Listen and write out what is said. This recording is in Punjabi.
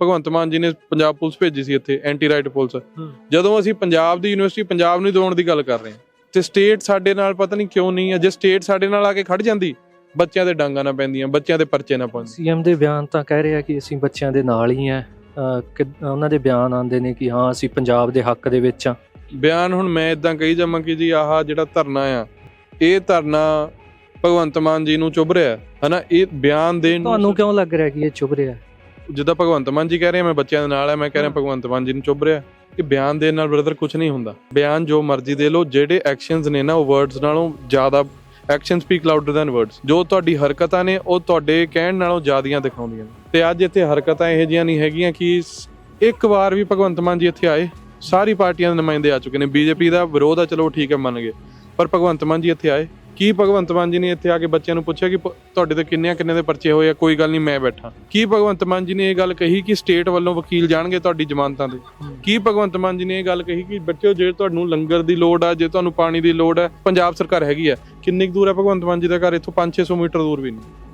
ਭਗਵੰਤ ਮਾਨ ਜੀ ਨੇ ਪੰਜਾਬ ਪੁਲਿਸ ਭੇਜੀ ਸੀ ਇੱਥੇ ਐਂਟੀ ਰਾਈਟ ਪੁਲਿਸ ਜਦੋਂ ਅਸੀਂ ਪੰਜਾਬ ਦੀ ਯੂਨੀਵਰਸਿਟੀ ਪੰਜਾਬ ਨੂੰ ਦਿਵਾਉਣ ਦੀ ਗੱਲ ਕਰ ਰਹੇ ਹਾਂ ਤੇ ਸਟੇਟ ਸਾਡੇ ਨਾਲ ਪਤਾ ਨਹੀਂ ਕਿਉਂ ਨਹੀਂ ਹੈ ਜੇ ਸਟੇਟ ਸਾਡੇ ਨਾਲ ਆ ਕੇ ਖੜ ਜਾਂਦੀ ਬੱਚਿਆਂ ਦੇ ਡਾਂਗਾ ਨਾ ਪੈਂਦੀਆਂ ਬੱਚਿਆਂ ਦੇ ਪਰਚੇ ਨਾ ਪਾਉਂਦੇ ਸੀਐਮ ਦੇ ਬਿਆਨ ਤਾਂ ਕਹਿ ਰਿਹਾ ਕਿ ਅਸੀਂ ਬੱਚਿਆਂ ਦੇ ਨਾਲ ਹੀ ਆ ਉਹਨਾਂ ਦੇ ਬਿਆਨ ਆਉਂਦੇ ਨੇ ਕਿ ਹਾਂ ਅਸੀਂ ਪੰਜਾਬ ਦੇ ਹੱਕ ਦੇ ਵਿੱਚ ਆ ਬਿਆਨ ਹੁਣ ਮੈਂ ਇਦਾਂ ਕਹੀ ਜਾਵਾਂ ਕਿ ਜੀ ਆਹ ਜਿਹੜਾ ਧਰਨਾ ਆ ਇਹ ਧਰਨਾ ਭਗਵੰਤ ਮਾਨ ਜੀ ਨੂੰ ਚੁੱਭ ਰਿਹਾ ਹੈ ਹਨਾ? ਇਹ ਬਿਆਨ ਦੇਣ ਤੁਹਾਨੂੰ ਕਿਉਂ ਲੱਗ ਰਿਹਾ ਕਿ ਇਹ ਚੁੱਭ ਰਿਹਾ? ਜਿੱਦਾਂ ਭਗਵੰਤ ਮਾਨ ਜੀ ਕਹਿ ਰਹੇ ਆ, ਮੈਂ ਬੱਚਿਆਂ ਦੇ ਨਾਲ ਆ ਮੈਂ ਕਹਿ ਰਿਹਾ। ਭਗਵੰਤ ਮਾਨ ਜੀ ਨੂੰ ਚੁੱਭ ਰਿਹਾ। ਕਿ ਬਿਆਨ ਦੇਣ ਨਾਲ ਬ੍ਰਦਰ ਕੁਝ ਨਹੀਂ ਹੁੰਦਾ। ਬਿਆਨ ਜੋ ਮਰਜ਼ੀ ਦੇ ਲਓ ਜਿਹੜੇ ਐਕਸ਼ਨਸ ਨੇ ਨਾ ਉਹ ਵਰਡਸ ਨਾਲੋਂ ਜ਼ਿਆਦਾ action speak louder than words ਜੋ ਤੁਹਾਡੀ ਹਰਕਤਾਂ ਨੇ ਉਹ ਤੁਹਾਡੇ ਕਹਿਣ ਨਾਲੋਂ ਜ਼ਿਆਦੀਆਂ ਦਿਖਾਉਂਦੀਆਂ ਨੇ। ਤੇ ਅੱਜ ਇੱਥੇ ਹਰਕਤਾਂ ਇਹੋ ਜਿਹੀਆਂ ਨਹੀਂ ਹੈਗੀਆਂ ਕਿ ਇੱਕ ਵਾਰ ਵੀ ਭਗਵੰਤ ਮਾਨ ਜੀ ਇੱਥੇ ਆਏ ਸਾਰੀ ਪਾਰਟੀਆਂ ਦੇ ਨੁਮਾਇੰਦੇ ਆ ਚੁੱਕੇ ਨੇ। ਬੀਜੇਪੀ ਦਾ ਵਿਰੋਧ ਆ ਚਲੋ ਠੀਕ ਹੈ ਮੰਨ ਗਏ। ਪਰ ਭਗਵੰਤ ਮਾਨ ਜੀ ਇੱਥੇ ਆਏ। ਕੀ ਭਗਵੰਤ ਮਾਨ ਜੀ ਨੇ ਇੱਥੇ ਆ ਕੇ ਬੱਚਿਆਂ ਨੂੰ ਪੁੱਛਿਆ ਕਿ ਪ- ਤੁਹਾਡੇ ਤੇ ਕਿੰਨਿਆਂ ਕਿੰਨੇ ਦੇ ਪਰਚੇ ਹੋਏ ਆ? ਕੋਈ ਗੱਲ ਨਹੀਂ ਮੈਂ ਬੈਠਾ। ਕੀ ਭਗਵੰਤ ਮਾਨ ਜੀ ਨੇ ਇਹ ਗੱਲ ਕਹੀ ਕਿ ਸਟੇਟ ਵੱਲੋਂ ਵਕੀਲ ਜਾਣਗੇ ਤੁਹਾਡੀ ਜ਼ਮਾਨਤਾਂ ਦੇ? ਕੀ ਭਗਵੰਤ ਮਾਨ ਜੀ ਨੇ ਇਹ ਗੱਲ ਕਹੀ ਕਿ ਬੱਚਿਓ ਜੇ ਤੁਹਾਨੂੰ ਲੰਗਰ ਦੀ ਲੋੜ ਆ ਜੇ ਤੁਹਾਨੂੰ ਪਾਣੀ ਦੀ ਲੋੜ ਹੈ ਪੰਜਾਬ ਸਰਕਾਰ ਹੈਗੀ ਆ ਕਿੰਨੀ ਕੁ ਦੂਰ ਹੈ ਭਗਵੰਤ ਮਾਨ ਜੀ ਦਾ ਘਰ? ਇੱਥੋਂ 5-600 ਮੀਟਰ ਦੂਰ ਵੀ ਨਹੀਂ।